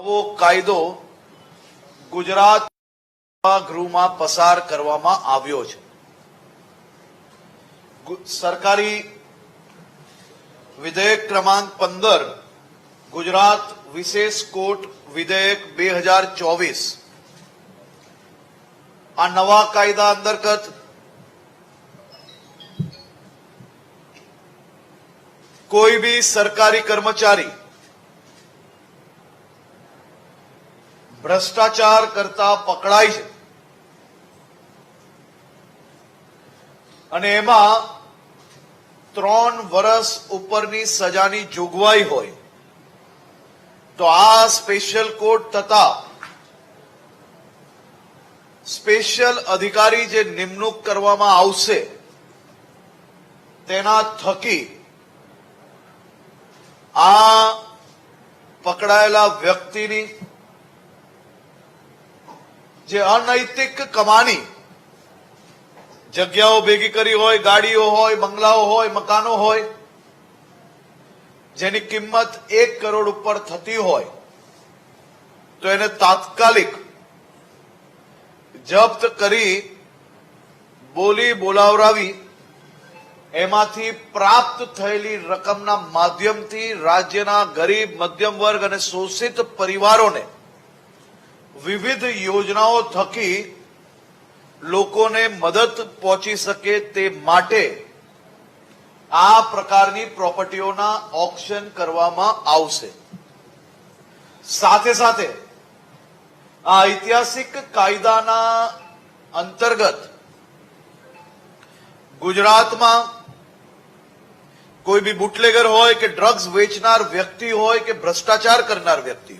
નવો કાયદો ગુજરાત ગૃહમાં પસાર કરવામાં આવ્યો છે. સરકારી વિધેયક ક્રમાંક પંદર, ગુજરાત વિશેષ કોર્ટ વિધેયક બે હજાર ચોવીસ. આ નવા કાયદા અંતર્ગત કોઈ બી સરકારી કર્મચારી ભ્રષ્ટાચાર કરતા પકડાય છે. અને એમાં ત્રણ વર્ષ ઉપરની સજાની જોગવાઈ હોય, તો આ સ્પેશિયલ કોર્ટ તથા સ્પેશિયલ અધિકારી જે નિમણૂક કરવામાં આવશે, તેના થકી આ પકડાયેલા વ્યક્તિની જે અનૈતિક કમાણી, જગ્યાઓ ભેગી કરી હોય, ગાડીઓ હોય, બંગલાઓ હોય, મકાનો હોય, જેની કિંમત એક કરોડ ઉપર થતી હોય, તો એને તાત્કાલિક જપ્ત કરી બોલી બોલાવરાવી, એમાંથી પ્રાપ્ત થયેલી રકમના માધ્યમથી રાજ્યના ગરીબ, મધ્યમ વર્ગ અને શોષિત પરિવારોને વિવિધ યોજનાઓ થકી લોકોને મદદ પહોંચી શકે તે માટે આ પ્રકારની પ્રોપર્ટીઓના ઓક્શન કરવામાં આવશે. સાથે સાથે આ ઐતિહાસિક કાયદાના અંતર્ગત ગુજરાતમાં કોઈ બી બુટલેગર હોય કે ડ્રગ્સ વેચનાર વ્યક્તિ હોય કે ભ્રષ્ટાચાર કરનાર વ્યક્તિ